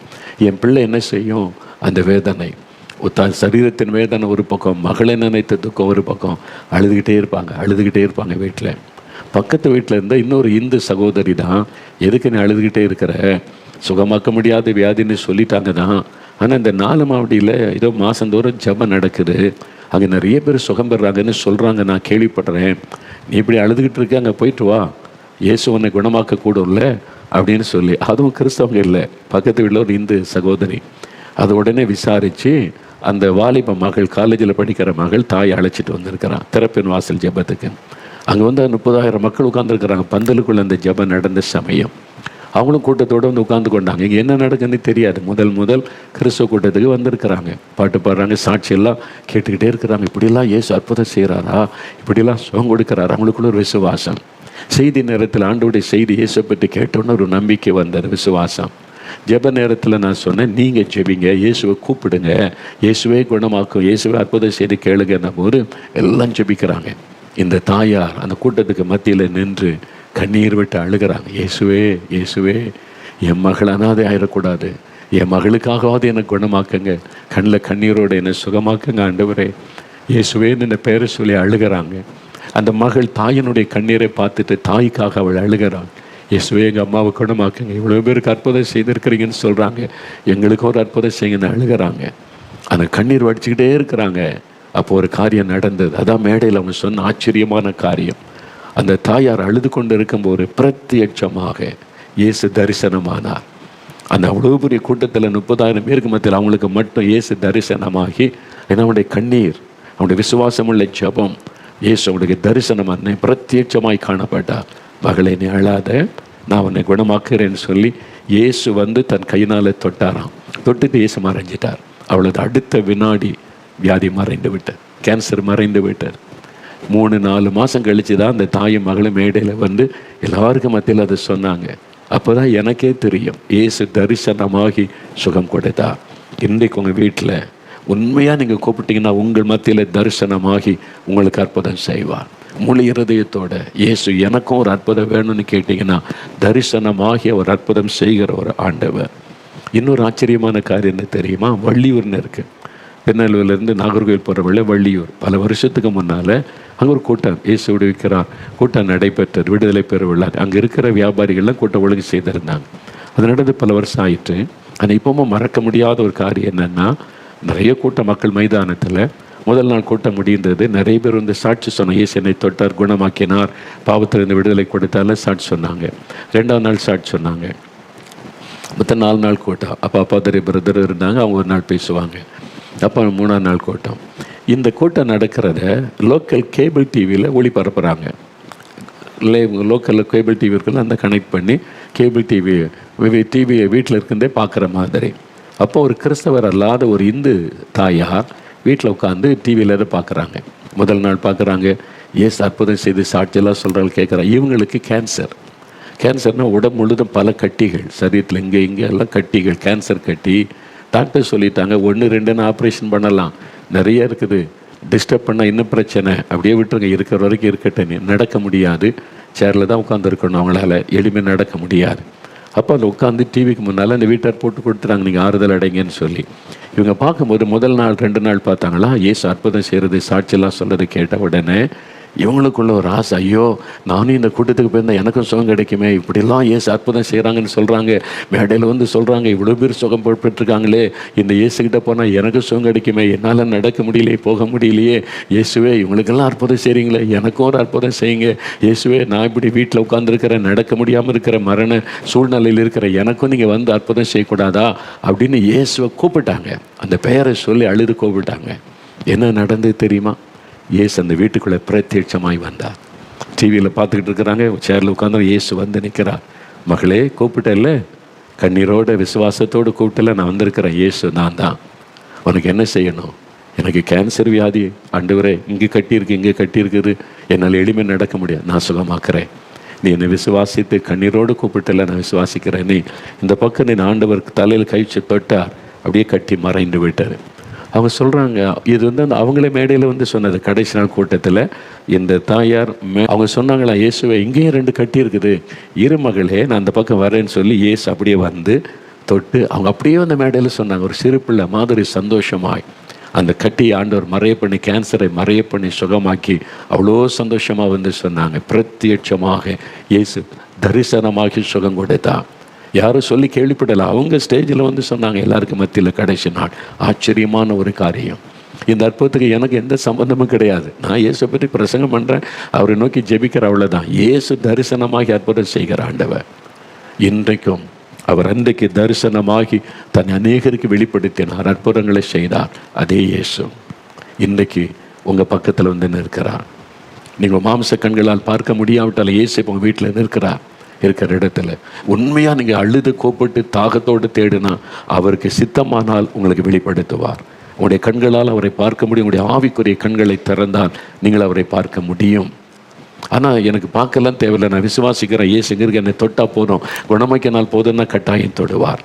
என் பிள்ளை என்ன செய்யும்? அந்த வேதனை. ஒரு சரீரத்தின் வேதனை ஒரு பக்கம் மகளை நினைத்த துக்கம் ஒரு பக்கம். அழுதுகிட்டே இருப்பாங்க அழுதுகிட்டே இருப்பாங்க வீட்டில். பக்கத்து வீட்டில் இருந்த இன்னொரு இந்து சகோதரி தான் எதுக்கு நீ அழுதுகிட்டே இருக்கிற? சுகமாக்க முடியாத வியாதின்னு சொல்லிட்டாங்க தான். ஆனால் இந்த நாலு மாவட்டியில் ஏதோ மாதந்தோறும் ஜபம் நடக்குது. அங்கே நிறைய பேர் சுகம் பெறாங்கன்னு சொல்கிறாங்க நான் கேள்விப்படுறேன். நீ இப்படி அழுதுகிட்டு இருக்க அங்கே போயிட்டு வா. இயேசு உன்னை குணமாக்க கூடும்ல அப்படின்னு சொல்லி. அதுவும் கிறிஸ்தவங்க இல்லை பக்கத்து வீட்டில் ஒரு இந்து சகோதரி. அது உடனே விசாரித்து அந்த வாலிப மகள் காலேஜில் படிக்கிற மகள் தாயை அழைச்சிட்டு வந்திருக்கிறான். திறப்பின் வாசல் ஜெபத்துக்கு. அங்கே வந்து முப்பதாயிரம் மக்கள் உட்காந்துருக்குறாங்க பந்தலுக்குள்ள அந்த ஜெபம் நடந்த சமயம். அவங்களும் கூட்டத்தோடு வந்து உட்காந்து கொண்டாங்க. இங்கே என்ன நடக்குதுன்னு தெரியாது. முதல் முதல் கிறிஸ்துவ கூட்டத்துக்கு வந்திருக்கிறாங்க. பாட்டு பாடுறாங்க சாட்சியெல்லாம் கேட்டுக்கிட்டே இருக்கிறாங்க. இப்படிலாம் ஏசு அற்புதம் செய்கிறாரா இப்படிலாம் சுகம் கொடுக்குறாரு? அவங்களுக்குள்ள ஒரு விசுவாசம். செய்தி நேரத்தில் ஆண்டோடைய செய்தி இயேசை பற்றி கேட்டோன்னு ஒரு நம்பிக்கை வந்தது விசுவாசம். ஜெப நேரத்தில் நான் சொன்னேன் நீங்கள் ஜெபிங்க இயேசுவை கூப்பிடுங்க இயேசுவே குணமாக்கும் இயேசுவே அற்புதம் செய்து கேளுங்க போது எல்லாம் ஜெபிக்கிறாங்க. இந்த தாயார் அந்த கூட்டத்துக்கு மத்தியில் நின்று கண்ணீர் விட்டு அழுகிறாங்க. இயேசுவே இயேசுவே என் மகள் அனாதை ஆயிடக்கூடாது. என் மகளுக்காகவாது என்னை குணமாக்குங்க. கண்ணில் கண்ணீரோடு என்னை சுகமாக்குங்க ஆண்டவரே. இயேசுவேன்னு இந்த பேரை சொல்லி அழுகிறாங்க. அந்த மகள் தாயினுடைய கண்ணீரை பார்த்துட்டு தாய்க்காக அவள் அழுகிறாள் இயேசுவே எங்கள் அம்மாவை குணமாக்குங்க. இவ்வளோ பேருக்கு அற்புதம் செய்திருக்கிறீங்கன்னு சொல்கிறாங்க எங்களுக்கும் ஒரு அற்புதம் செய்யுங்கன்னு அழுகிறாங்க. அந்த கண்ணீர் வடிச்சுக்கிட்டே இருக்கிறாங்க. அப்போது ஒரு காரியம் நடந்தது. அதான் மேடையில் அவங்க சொன்ன ஆச்சரியமான காரியம். அந்த தாயார் அழுது கொண்டு இருக்கும்போது பிரத்யட்சமாக இயேசு தரிசனமானார். அந்த அவ்வளோ பெரிய கூட்டத்தில் முப்பதாயிரம் பேருக்கு மத்தியில் அவங்களுக்கு மட்டும் இயேசு தரிசனமாகி ஏன்னா அவனுடைய கண்ணீர் அவனுடைய விசுவாசமுள்ள ஜெபம் இயேசு அவனுடைய தரிசனம் பிரத்யட்சமாய் காணப்பட்டார். மகளை நீ அழாத நான் உன்னை குணமாக்குறேன்னு சொல்லி இயேசு வந்து தன் கையினால் தொட்டாராம். தொட்டுட்டு இயேசு மறைஞ்சிட்டார். அவளது அடுத்த வினாடி வியாதி மறைந்து விட்டார் கேன்சர் மறைந்து விட்டார் மூணு நாலு மாதம் கழித்து தான் அந்த தாயும் மகளும் மேடையில் வந்து எல்லாருக்கும் மத்தியில் அதை சொன்னாங்க. அப்போ தான் எனக்கே தெரியும் இயேசு தரிசனமாகி சுகம் கொடுத்தா. இன்றைக்கு உங்கள் வீட்டில் உண்மையாக நீங்கள் கூப்பிட்டீங்கன்னா உங்கள் மத்தியில் தரிசனமாகி உங்களுக்கு அற்புதம் செய்வார். முழு இருதயத்தோட இயேசு எனக்கும் ஒரு அற்புதம் வேணும்னு கேட்டிங்கன்னா தரிசனமாகிய ஒரு அற்புதம் செய்கிற ஒரு ஆண்டவர். இன்னொரு ஆச்சரியமான காரியம் என்ன தெரியுமா? வள்ளியூர்னு இருக்குது திருநெல்வேலியிலேருந்து நாகர்கோவில் போகிற வழியில வள்ளியூர். பல வருஷத்துக்கு முன்னால் அங்கே ஒரு கூட்டம் இயேசு விடுவிக்கிறார். கூட்டம் நடைபெற்றது. விடுதலை பெற விழா. அங்கே இருக்கிற வியாபாரிகள்லாம் கூட்டம் ஒழுங்கு செய்திருந்தாங்க. அது நடந்து பல வருஷம் ஆயிட்டு ஆனால் இப்பவும் மறக்க முடியாத ஒரு காரியம் என்னென்னா நிறைய கூட்டம் மக்கள் மைதானத்தில் முதல் நாள் கூட்டம் முடிந்தது. நிறைய பேர் வந்து சாட்சி சொன்னாங்க இயேசு என்னை தொட்டார் குணமாக்கினார் பாவத்திலிருந்து விடுதலை கொடுத்தால சாட்சி சொன்னாங்க. ரெண்டாவது நாள் சாட்சி சொன்னாங்க. மொத்தம் நாலு நாள் கூட்டம். அப்போ அப்பாதரி பிரதர் இருந்தாங்க அவங்க ஒரு நாள் பேசுவாங்க. அப்போ மூணாம் நாள் கூட்டம். இந்த கூட்டம் நடக்கிறத லோக்கல் கேபிள் டிவியில் ஒளிபரப்புகிறாங்க லே லோக்கலில் கேபிள் டிவி இருக்குல்ல அந்த கனெக்ட் பண்ணி கேபிள் டிவி டிவியை வீட்டில் இருக்குந்தே பார்க்குற மாதிரி. அப்போ ஒரு கிறிஸ்தவர் அல்லாத ஒரு இந்து தாயார் வீட்டில் உட்காந்து டிவியில் இதை பார்க்குறாங்க. முதல் நாள் பார்க்குறாங்க ஏஸ் அற்புதம் செய்து சாட்சியெல்லாம் சொல்கிறாங்க கேட்குறாங்க இவங்களுக்கு கேன்சர் கேன்சர்னால் உடம்பு முழுதும் பல கட்டிகள். சரீரத்தில் இங்கே இங்கே எல்லாம் கட்டிகள் கேன்சர் கட்டி டாக்டர் சொல்லிட்டாங்க ஒன்று ரெண்டுன்னு ஆப்ரேஷன் பண்ணலாம். நிறைய இருக்குது. டிஸ்டர்ப் பண்ணால் இன்னும் பிரச்சனை. அப்படியே விட்டுருங்க. இருக்கிற வரைக்கும் இருக்கட்டும் நடக்க முடியாது. சேரில் தான் உட்காந்துருக்கணும் அவங்களால. எளிமையாக நடக்க முடியாது. அப்போ அந்த உட்காந்து டிவிக்கு முன்னால் அந்த வீட்டார் போட்டு கொடுத்துறாங்க நீங்கள் ஆறுதல் அடைங்கன்னு சொல்லி. இவங்க பார்க்கும்போது முதல் நாள் ரெண்டு நாள் பார்த்தாங்களா ஏசு அற்புதம் செய்கிறது சாட்சியெல்லாம் சொல்கிறது கேட்ட உடனே இவங்களுக்குள்ள ஒரு ஆசை ஐயோ நானும் இந்த கூட்டத்துக்கு போயிருந்தேன் எனக்கும் சுகம் கிடைக்குமே இப்படிலாம் ஏசு அற்புதம் செய்கிறாங்கன்னு சொல்கிறாங்க மேடையில் வந்து சொல்கிறாங்க இவ்வளோ பேர் சுகம் பெற்றுருக்காங்களே இந்த இயேசுக்கிட்ட போனால் எனக்கும் சுகம் கிடைக்குமே என்னால் நடக்க முடியலையே போக முடியலையே இயேசுவே இவங்களுக்கெல்லாம் அற்புதம் செய்கிறீங்களே எனக்கும் ஒரு அற்புதம் செய்யுங்க இயேசுவே நான் இப்படி வீட்டில் உட்காந்துருக்கிறேன் நடக்க முடியாமல் இருக்கிற மரண சூழ்நிலையில் இருக்கிற எனக்கும் நீங்கள் வந்து அற்புதம் செய்யக்கூடாதா அப்படின்னு இயேசுவை கூப்பிட்டாங்க. அந்த பெயரை சொல்லி அழுது கூப்பிட்டாங்க என்ன நடந்தது தெரியுமா? இயேசு அந்த வீட்டுக்குள்ளே பிரத்யட்சமாய் வந்தார். டிவியில் பார்த்துக்கிட்டு இருக்கிறாங்க சேரில் உட்காந்து இயேசு வந்து நிற்கிறார். மகளே கூப்பிட்டல கண்ணீரோட விசுவாசத்தோடு கூப்பிட்டல நான் வந்திருக்கிறேன். இயேசு நான் தான். உனக்கு என்ன செய்யணும்? எனக்கு கேன்சர் வியாதி ஆண்டவரே இங்கே கட்டியிருக்கு இங்கே கட்டியிருக்குது. என்னால் எளிமை நடக்க முடியாது. நான் சுகமாக்குறேன். நீ என்னை விசுவாசித்து கண்ணீரோடு கூப்பிட்டல நான் விசுவாசிக்கிறேன். நீ இந்த பக்கம் நீ ஆண்டவருக்கு தலையில் கழிச்சு தொட்டார். அப்படியே கட்டி மறைந்து விட்டார் அவங்க சொல்கிறாங்க இது வந்து அந்த அவங்களே மேடையில் வந்து சொன்னது கடைசி நாள் கூட்டத்தில். இந்த தாயார் மே அவங்க சொன்னாங்களா இயேசுவை இங்கேயும் ரெண்டு கட்டி இருக்குது. இரு மகளே நான் அந்த பக்கம் வரேன்னு சொல்லி இயேசு அப்படியே வந்து தொட்டு அவங்க அப்படியே அந்த மேடையில் சொன்னாங்க ஒரு சிறு பிள்ளை மாதிரி சந்தோஷமாய். அந்த கட்டி ஆண்டவர் மறைய பண்ணி கேன்சரை மறைய பண்ணி சுகமாக்கி அவ்வளோ சந்தோஷமாக வந்து சொன்னாங்க. பிரத்யட்சமாக இயேசு தரிசனமாகி சுகம் கொடுத்தான் யாரும் சொல்லி கேள்விப்படலை. அவங்க ஸ்டேஜில் வந்து சொன்னாங்க எல்லாருக்கும் மத்தியில் கடைசி நாள். ஆச்சரியமான ஒரு காரியம். இந்த அற்புதத்துக்கு எனக்கு எந்த சம்பந்தமும் கிடையாது. நான் இயேசு பற்றி பிரசங்கம் பண்ணுறேன் அவரை நோக்கி ஜெபிக்கிற அவ்வளோதான் இயேசு தரிசனமாகி அற்புதம் செய்கிற ஆண்டவர். இன்றைக்கும் அவர் அன்றைக்கு தரிசனமாகி தன் அநேகருக்கு வெளிப்படுத்தினார் அற்புதங்களை செய்தார். அதே இயேசு இன்றைக்கு உங்கள் பக்கத்தில் வந்து நிற்கிறார். நீங்கள் மாம்ச கண்களால் பார்க்க முடியாவிட்டால் இயேசு உங்கள் வீட்டில் நிற்கிறார். இருக்கிற இடத்துல. உண்மையாக நீங்கள் அழுது கோப்பட்டு தாகத்தோடு தேடினா அவருக்கு சித்தமானால் உங்களுக்கு வெளிப்படுத்துவார். உங்களுடைய கண்களால் அவரை பார்க்க முடியும். உங்களுடைய ஆவிக்குரிய கண்களை திறந்தால் நீங்கள் அவரை பார்க்க முடியும். ஆனால் எனக்கு பார்க்கலாம் தேவையில்லை. நான் விசுவாசிக்கிறேன். ஏசுங்கிறது என்னை தொட்டால் போதும். குணமாக்கினால் போதும்னா கட்டாயம் தொடுவார்.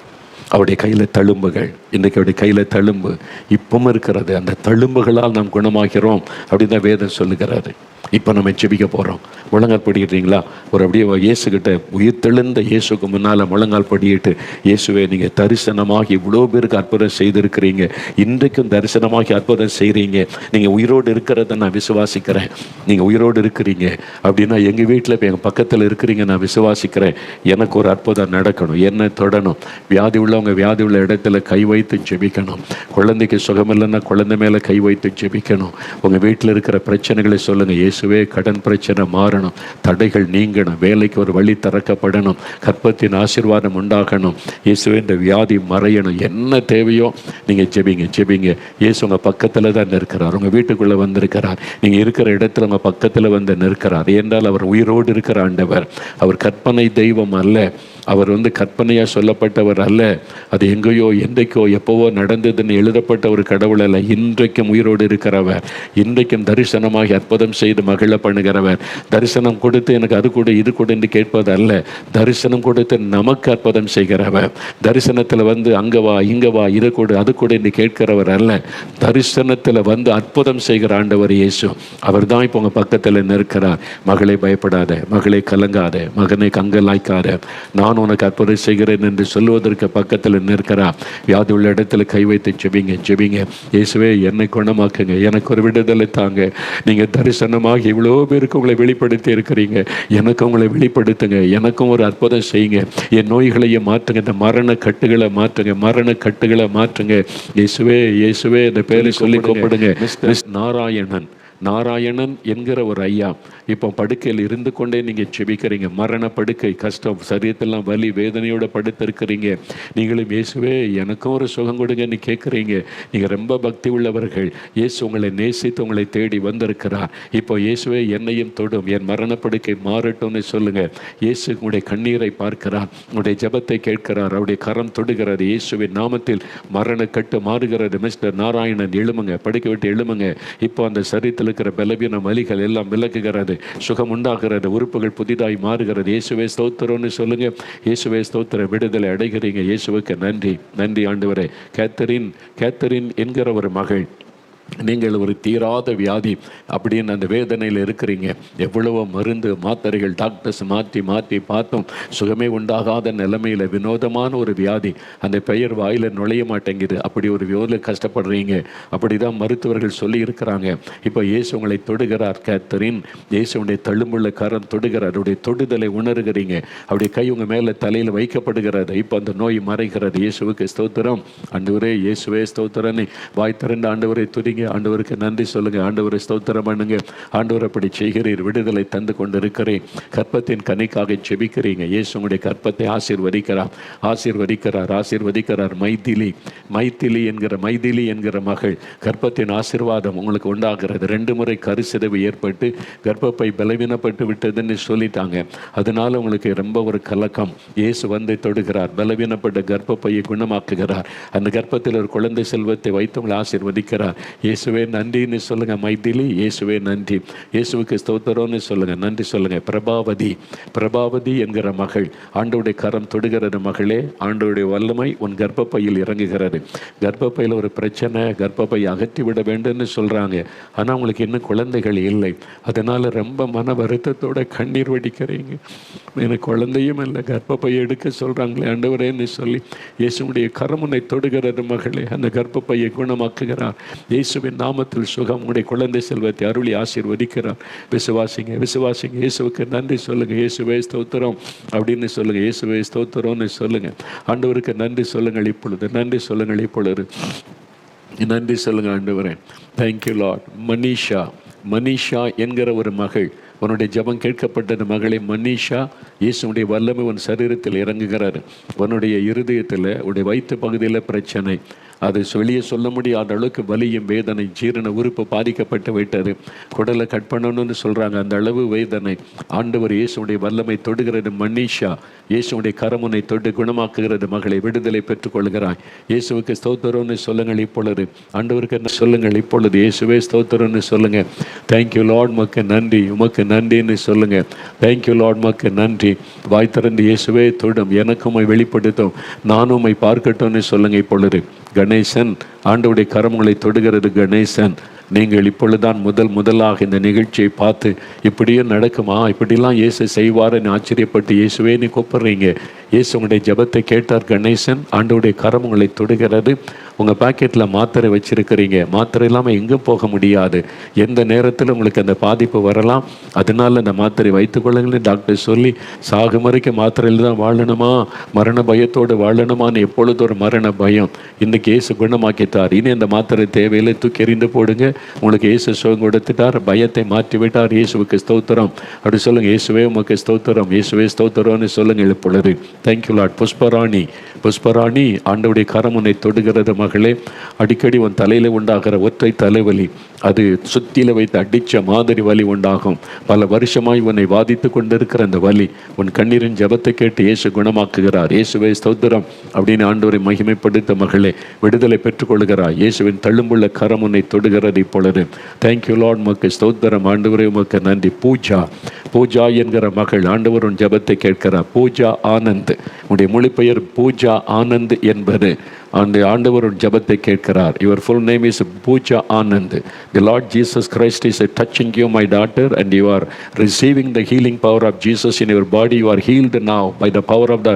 அவருடைய கையில் தழும்புகள். இன்றைக்கு அவருடைய கையில் தழும்பு இப்பவும் இருக்கிறது. அந்த தழும்புகளால் நாம் குணமாகிறோம். அப்படின்னு தான் வேதம் சொல்லுகிறாரு இப்போ நம்ம ஜெபிக்க போகிறோம் முழங்கால் படிக்கிறீங்களா? ஒரு அப்படியே இயேசுகிட்ட உயிர்த்தெழுந்த இயேசுக்கு முன்னால் முழங்கால் படியிட்டு இயேசுவை நீங்கள் தரிசனமாகி இவ்வளோ பேருக்கு அற்புதம் செய்திருக்கிறீங்க. இன்றைக்கும் தரிசனமாகி அற்புதம் செய்கிறீங்க நீங்கள் உயிரோடு இருக்கிறத நான் விசுவாசிக்கிறேன். நீங்கள் உயிரோடு இருக்கிறீங்க. அப்படின்னா எங்கள் வீட்டில் இப்போ எங்கள் பக்கத்தில் இருக்கிறீங்க நான் விசுவாசிக்கிறேன். எனக்கு ஒரு அற்புதம் நடக்கணும். என்ன தொடணும். வியாதி உள்ளவங்க வியாதி உள்ள இடத்துல கை வைத்து ஜெபிக்கணும். குழந்தைக்கு சுகமில்லைன்னா குழந்தை மேலே கை வைத்து ஜெபிக்கணும். உங்கள் வீட்டில் இருக்கிற பிரச்சனைகளை சொல்லுங்கள் இயேசுவே கடன் பிரச்சனை மாறணும். தடைகள் நீங்கணும். வேலைக்கு ஒரு வழி திறக்கப்படணும். கற்பத்தின் ஆசீர்வாதம் உண்டாகணும். இயேசுவே இந்த வியாதி மறையணும். என்ன தேவையோ நீங்கள் ஜெபிங்க ஜெபிங்க. இயேசு உங்கள் பக்கத்தில் தான் நிற்கிறார். உங்கள் வீட்டுக்குள்ளே வந்திருக்கிறார். நீங்கள் இருக்கிற இடத்துல உங்கள் பக்கத்தில் வந்து நிற்கிறார். என்றால் அவர் உயிரோடு இருக்கிற ஆண்டவர். அவர் கற்பனை தெய்வம் அல்ல. அவர் வந்து கற்பனையாக சொல்லப்பட்டவர் அல்ல. அது எங்கேயோ என்றைக்கோ எப்போவோ நடந்ததுன்னு எழுதப்பட்ட ஒரு கடவுள் அல்ல. இன்றைக்கும் உயிரோடு இருக்கிறவர். இன்றைக்கும் தரிசனமாகி அற்புதம் செய்து மகிழ பண்ணுகிறவர். தரிசனம் கொடுத்து எனக்கு அது கூட இது கூட என்று கேட்பது அல்ல. தரிசனம் கொடுத்து நமக்கு அற்புதம் செய்கிறவர். தரிசனத்தில் வந்து அங்கே வா இங்கே வா இது கூட அது கூட என்று கேட்கிறவர் அல்ல. தரிசனத்தில் வந்து அற்புதம் செய்கிற ஆண்டவர் இயேசு. அவர் தான் இப்போ உங்கள் பக்கத்தில் நிற்கிறார். மகளை பயப்படாத மகளை கலங்காத மகனை கங்கலாய்க்காத நான் உனக்கு அற்புதம் செய்கிறேன் என்று சொல்லுவதற்கு பக்கத்தில் நிற்கிறார் வியாதி உள்ள இடத்துல கை வைத்து ஜெபிங்க ஜெபிங்க. இயேசுவே என்னை குணமாக்குங்க. எனக்கு ஒரு விடுதலை தாங்க. நீங்கள் தரிசனமாக இவ்வளோ பேருக்கு உங்களை வெளிப்படுத்தி இருக்கிறீங்க. எனக்கு உங்களை வெளிப்படுத்துங்க. எனக்கும் ஒரு அற்புதம் செய்யுங்க. என் நோய்களையும் மாற்றுங்க. இந்த மரண கட்டுகளை மாற்றுங்க. மரண கட்டுகளை மாற்றுங்க. இயேசுவே இயேசுவே இந்த பேரை சொல்லி கூப்பிடுங்க. நாராயணன். நாராயணன் என்கிற ஒரு ஐயா. இப்போ படுக்கையில் இருந்து கொண்டே நீங்கள் செபிக்கிறீங்க. மரண படுக்கை கஷ்டம் சரீரத்தெல்லாம் வலி வேதனையோட படுத்திருக்கிறீங்க. நீங்களும் இயேசுவே எனக்கும் ஒரு சுகம் கொடுங்கன்னு கேட்குறீங்க. நீங்கள் ரொம்ப பக்தி உள்ளவர்கள். இயேசு உங்களை நேசித்து உங்களை தேடி வந்திருக்கிறார். இப்போ இயேசுவே என்னையும் தொடும். என் மரண படுக்கை மாறட்டும்னு சொல்லுங்க. இயேசு உங்களுடைய கண்ணீரை பார்க்கிறார். உங்களுடைய ஜெபத்தை கேட்கிறார். அவருடைய கரம் தொடுகிறார் இயேசுவின் நாமத்தில் மரண கட்டு மாறுகிறது. மிஸ்டர் நாராயணன் எழுமுங்க படுக்க விட்டு எழுமுங்க இப்போ அந்த சரீரத்தில் இருக்கிற பலவீன வலிகள் எல்லாம் விலகுகிறது. சுகம் உண்டாகிறது உறுப்புகள் புதிதாய் மாறுகிறது. இயேசுவே ஸ்தோத்திரம்னு சொல்லுங்க. இயேசுவே ஸ்தோத்திர விடுதலை அடைகிறீங்க. இயேசுவுக்கு நன்றி. நன்றி ஆண்டவரே. கேத்தரின் கேத்தரின் என்கிற ஒரு மகள். நீங்கள் ஒரு தீராத வியாதி அப்படின்னு அந்த வேதனையில் இருக்கிறீங்க. எவ்வளவோ மருந்து மாத்திரைகள் டாக்டர்ஸ் மாற்றி மாற்றி பார்த்தோம். சுகமே உண்டாகாத நிலைமையில் வினோதமான ஒரு வியாதி. அந்த பெயர் வாயில் நுழைய மாட்டேங்குது. அப்படி ஒரு வியோதில் கஷ்டப்படுறீங்க. அப்படி தான் மருத்துவர்கள் சொல்லி இருக்கிறாங்க இப்போ இயேசு உங்களை தொடுகிறார் கேத்தரின் இயேசுடைய தள்ளுமுள்ள கரம் தொடுகிறார். அவருடைய தொடுதலை உணர்கிறீங்க. அவருடைய கை உங்கள் மேலே தலையில் வைக்கப்படுகிறது. இப்போ அந்த நோய் மறைகிறது. இயேசுவுக்கு ஸ்தோத்திரம். ஆண்டவரே இயேசுவே ஸ்தோத்திரன்னு வாய் திறந்த ஆண்டவரை துதிங்க. ஆண்டவருக்கு நன்றி சொல்லுங்க. ஆண்டவரை ஸ்தோத்திரம் பண்ணுங்க. ஆண்டவர் அப்படி செய்கிறீர். விடுதலை தந்து கொண்டு இருக்கிறேன் கற்பத்தின் கனிக்காக செபிக்கிறீங்க இயேசு உங்களுடைய கற்பத்தை ஆசீர்வதிக்கிறார். ஆசீர்வதிக்கிறார். ஆசீர்வதிக்கிறார். மைதிலி. மைத்திலி என்கிற மைதிலி என்கிற மகள் கற்பத்தின் ஆசீர்வாதம் உங்களுக்கு உண்டாகிறது. ரெண்டு முறை கருசிதவு ஏற்பட்டு கர்ப்பப்பை பலவீனப்பட்டு விட்டதுன்னு சொல்லிட்டாங்க. அதனால உங்களுக்கு ரொம்ப ஒரு கலக்கம். இயேசு வந்து தொடுகிறார். பலவீனப்பட்ட கர்ப்பப்பையை குணமாக்குகிறார். அந்த கர்ப்பத்தில் ஒரு குழந்தை செல்வத்தை வைத்து உங்களை ஆசீர்வதிக்கிறார். இயேசுவே நன்றின்னு சொல்லுங்க மைதிலி. இயேசுவே நன்றி. இயேசுவுக்கு ஸ்தோத்திரம்னு சொல்லுங்க நன்றி சொல்லுங்க. பிரபாவதி பிரபாவதி என்கிற மகள். ஆண்டோடைய கரம் தொடுகிறது மகளே ஆண்டோடைய வல்லமை உன் கர்ப்பப்பையில் இறங்குகிறது. கர்ப்பப்பையில் ஒரு பிரச்சனை கர்ப்பப்பை அகற்றி விட வேண்டும்னு சொல்கிறாங்க ஆனால் உங்களுக்கு இன்னும் குழந்தைகள் இல்லை. அதனால் ரொம்ப மன வருத்தத்தோட கண்ணீர் வடிக்கிறீங்க. எனக்கு குழந்தையும் இல்லை கர்ப்பப்பை எடுக்க சொல்கிறாங்களே ஆண்டவரேன்னு சொல்லி இயேசுடைய கரம் உன்னை தொடுகிறது மகளே. அந்த கர்ப்பப்பையை குணமாக்குகிறார். இயேசுவின் நாமத்தில் சுகம். உங்களுடைய குழந்தை செல்வத்தை அருளி ஆசீர்வதிக்கிறார். விசுவாசிங்க விசுவாசிங்க. இயேசுவுக்கு நன்றி சொல்லுங்கள் இயேசுவே ஸ்தோத்திரம். அப்படின்னு சொல்லுங்கள் இயேசுவே ஸ்தோத்திரம்னு சொல்லுங்கள் ஆண்டவருக்கு நன்றி சொல்லுங்கள் இப்பொழுது. நன்றி சொல்லுங்கள் இப்பொழுது. நன்றி சொல்லுங்கள் ஆண்டவரே. தேங்க்யூ லாட் மனிஷா மனிஷா என்கிற ஒரு மகள் உன்னுடைய ஜெபம் கேட்கப்பட்டது மகளே மனிஷா இயேசுடைய வல்லமை உன் சரீரத்தில் இறங்குகிறார். உன்னுடைய இருதயத்தில் உன்னுடைய வயிற்று பகுதியில் பிரச்சனை. அது வெளியே சொல்ல முடியாத அளவுக்கு வலியும் வேதனை ஜீரண உறுப்பு பாதிக்கப்பட்டு விட்டது. குடலை கட் பண்ணணும்னு சொல்கிறாங்க அந்த அளவு வேதனை. ஆண்டவர் இயேசுடைய வல்லமை தொடுகிறது மனிஷா. இயேசுடைய கரமுனை தொட்டு குணமாக்குகிறது மகளை விடுதலை பெற்றுக்கொள்கிறாய். இயேசுவுக்கு ஸ்தோத்திரம்னு சொல்லுங்கள் இப்பொழுது. ஆண்டவருக்கு என்ன சொல்லுங்கள் இப்பொழுது? இயேசுவே ஸ்தோத்திரம்னு சொல்லுங்க. தேங்க்யூ லார்ட் மக்கு நன்றி. உமக்கு நன்றின்னு சொல்லுங்கள் தேங்க்யூ லார்ட் மக்கு நன்றி. வாய் திறந்து இயேசுவே தொடும். எனக்கு வெளிப்படுத்தும். நானும் பார்க்கட்டும்னு சொல்லுங்க இப்பொழுது. கணேசன். ஆண்டவுடைய கரமுகளை தொடுகிறது கணேசன். நீங்கள் இப்பொழுதுதான் முதல் முதலாக இந்த நிகழ்ச்சியை பார்த்து இப்படியும் நடக்குமா? இப்படிலாம் இயேசு செய்வாருன்னு ஆச்சரியப்பட்டு இயேசுவே நீ கூப்பிடுறீங்க. இயேசு உங்களுடைய ஜெபத்தை கேட்டார் கணேசன். ஆண்டவருடைய கரம் உங்களை தொடுகிறது. உங்கள் பாக்கெட்டில் மாத்திரை வச்சுருக்கிறீங்க. மாத்திரை இல்லாமல் எங்கும் போக முடியாது. எந்த நேரத்தில் உங்களுக்கு அந்த பாதிப்பு வரலாம் அதனால அந்த மாத்திரை வைத்துக்கொள்ளுங்கள்னு டாக்டர் சொல்லி சாகும் வரைக்கும் மாத்திரையில் தான் வாழணுமா? மரண பயத்தோடு வாழணுமான்னு எப்பொழுது ஒரு மரண பயம். இன்றைக்கி இயேசு குணமாக்கித்தார் இனி அந்த மாத்திரை தேவையில்லை தூக்கி எறிந்து போடுங்க. உங்களுக்கு இயேசு சுகம் கொடுத்துட்டார். பயத்தை மாற்றி விட்டார் இயேசுவுக்கு ஸ்தோத்திரம். அப்படி சொல்லுங்கள் இயேசுவே உமக்கு ஸ்தோத்திரம். இயேசுவே ஸ்தோத்திரம்னு சொல்லுங்கள் இப்பொழுது. தேங்க்யூ லாட் புஷ்பராணி புஷ்பராணி ஆண்டவுடைய கரம் உன்னை தொடுகிறது மகளே. அடிக்கடி உன் தலையில் உண்டாகிற ஒற்றை தலைவலி அது சுத்தியில வைத்து அடித்த மாதிரி வலி உண்டாகும். பல வருஷமாய் உன்னை வாதித்து கொண்டிருக்கிற அந்த வலி உன் கண்ணீரின் ஜெபத்தை கேட்டு இயேசு குணமாக்குகிறார். இயேசுவை ஸ்தோத்திரம். அப்படின்னு ஆண்டவரை மகிமைப்படுத்த மகளே விடுதலை பெற்றுக்கொள்கிறார் இயேசுவின் தள்ளுமுள்ள கரம் உன்னை தொடுகிறது இப்பொழுது. தேங்க்யூ லார்ட் மக்கு ஸ்தோத்திரம். ஆண்டவரே உமக்கு நன்றி. பூஜா. பூஜா என்கிற மகள் ஆண்டவர் உன் ஜெபத்தை கேட்கிறார். பூஜா ஆனந்த். உடைய மொழிபெயர் பூஜா ஆனந்த் என்பது. அந்த ஆண்டவர் ஜபத்தை ஜெபத்தை கேட்கிறார். Your full name is Pooja Anand the Lord Jesus Christ is touching you my daughter and you are receiving the healing power of Jesus in your body you are healed now by the power of the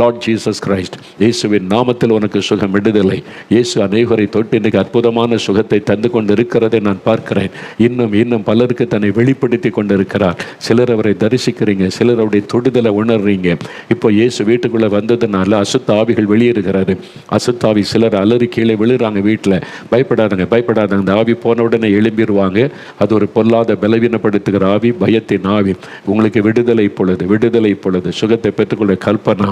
Lord Jesus Christ இயேசுவின் நாமத்தில் உனக்கு சுகம் விடுதலை. இயேசு அநேகரை தொட்டு இன்றைக்கு அற்புதமான சுகத்தை தந்து கொண்டு இருக்கிறதை நான் பார்க்கிறேன். இன்னும் இன்னும் பலருக்கு தன்னை வெளிப்படுத்தி கொண்டிருக்கிறார். சிலர் அவரை தரிசிக்கிறீங்க சிலர் அவருடைய தொடுதலை உணர்றீங்க. இப்போ இயேசு வீட்டுக்குள்ளே வந்ததுனால அசுத்த ஆவிகள் வெளியேறுகிறது. அசுத்தாவி சிலர் அலறி கீழே விழுறாங்க வீட்டில் பயப்படாதுங்க பயப்படாதுங்க. அந்த ஆவி போன உடனே எழும்பிடுவாங்க அது ஒரு பொல்லாத பலவீனப்படுத்துகிற ஆவி பயத்தின் ஆவி. உங்களுக்கு விடுதலை பொழுது விடுதலை பொழுது சுகத்தை பெற்றுக்கொள்ள கல்பனா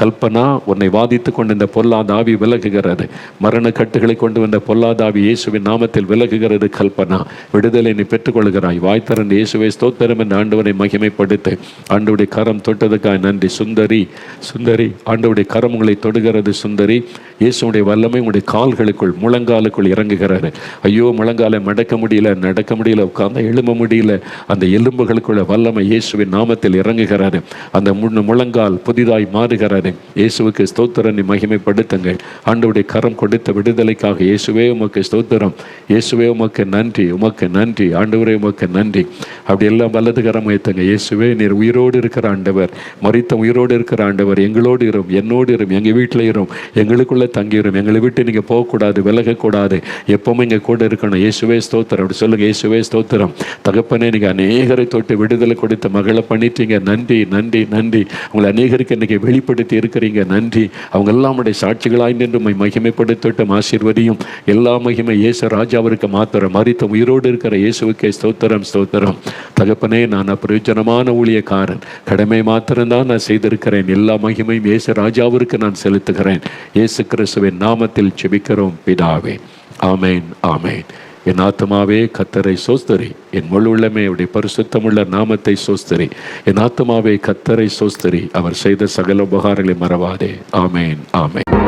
கல்பனா உன்னை வாதித்து கொண்டு இந்த பொல்லாத ஆவி விலகுகிறது. மரண கட்டுகளை கொண்டு வந்த பொல்லாத ஆவி இயேசுவின் நாமத்தில் விலகுகிறது கல்பனா. விடுதலை நீ பெற்றுக்கொள்கிறாய். வாய்த்தரன் இயேசுவை ஸ்தோத்திரம் என்ற ஆண்டவனை மகிமைப்படுத்து. ஆண்டவருடைய கரம் தொட்டதுக்காக நன்றி. சுந்தரி சுந்தரி ஆண்டவுடைய கரம் உங்களை தொடுகிறது சுந்தரி. இயேசுடைய வல்லமை உங்களுடைய கால்களுக்குள் முழங்காலுக்குள் இறங்குகிறாரு ஐயோ முழங்கால மடக்க முடியல நடக்க முடியல உட்கார்ந்து எழும்ப முடியல. அந்த எலும்புகளுக்குள்ள வல்லமை இயேசுவின் நாமத்தில் இறங்குகிறாரு அந்த முழங்கால் புதிதாய் மாறுகிறாரு இயேசுவுக்கு ஸ்தோத்திரனை மகிமைப்படுத்துங்கள் ஆண்டவுடைய கரம் கொடுத்த விடுதலைக்காக இயேசுவே உமக்கு ஸ்தோத்திரம். இயேசுவே உமக்கு நன்றி உமக்கு நன்றி ஆண்டவரே உமக்கு நன்றி. அப்படி எல்லாம் வலது கரம் வைத்தங்க இயேசுவே நீர் உயிரோடு இருக்கிற ஆண்டவர். மறித்த உயிரோடு இருக்கிற ஆண்டவர். எங்களோடு இரும் என்னோடு இரும் எங்கள் வீட்டில் இரும். எங்களுக்குள்ளே உங்களுக்குள்ளே தங்கிடும் எங்களை விட்டு நீங்கள் போகக்கூடாது விலகக்கூடாது. எப்பவுமே இங்கே கூட இருக்கணும். இயேசுவே ஸ்தோத்திரம். அப்படி சொல்லுங்கள் இயேசுவே ஸ்தோத்திரம். தகப்பனே நீங்கள் அநேகரை தொட்டு விடுதலை கொடுத்து மகளை பண்ணிட்டீங்க. நன்றி நன்றி நன்றி. உங்களை அநேகருக்கு இன்றைக்கி வெளிப்படுத்தி இருக்கிறீங்க. நன்றி. அவங்க எல்லாமுடைய சாட்சிகளாய் நின்று உம்மை மகிமைப்படுத்தட்டும் ஆசீர்வதியும். எல்லா மகிமை இயேசு ராஜாவிற்கு மாத்திரம். மறித்த உயிரோடு இருக்கிற இயேசுவுக்கே ஸ்தோத்திரம் ஸ்தோத்திரம். தகப்பனே நான் அப்பிரயோஜனமான ஊழியக்காரன். கடமை மாத்திரம்தான் நான் செய்திருக்கிறேன். எல்லா மகிமையும் இயேசு ராஜாவிற்கு நான் செலுத்துகிறேன். இயேசு கிறிஸ்துவின் நாமத்தில் செபிக்கிறோம் பிதாவே. ஆமேன் ஆமேன். என் ஆத்மாவே கத்தரை சோஸ்தரி. என் முழு உள்ளமே அவருடைய பரிசுத்தமுள்ள நாமத்தை சோஸ்தரி. என் ஆத்மாவே கத்தரை சோஸ்தரி. அவர் செய்த சகல உபகாரங்களை மறவாதே. ஆமேன் ஆமேன்.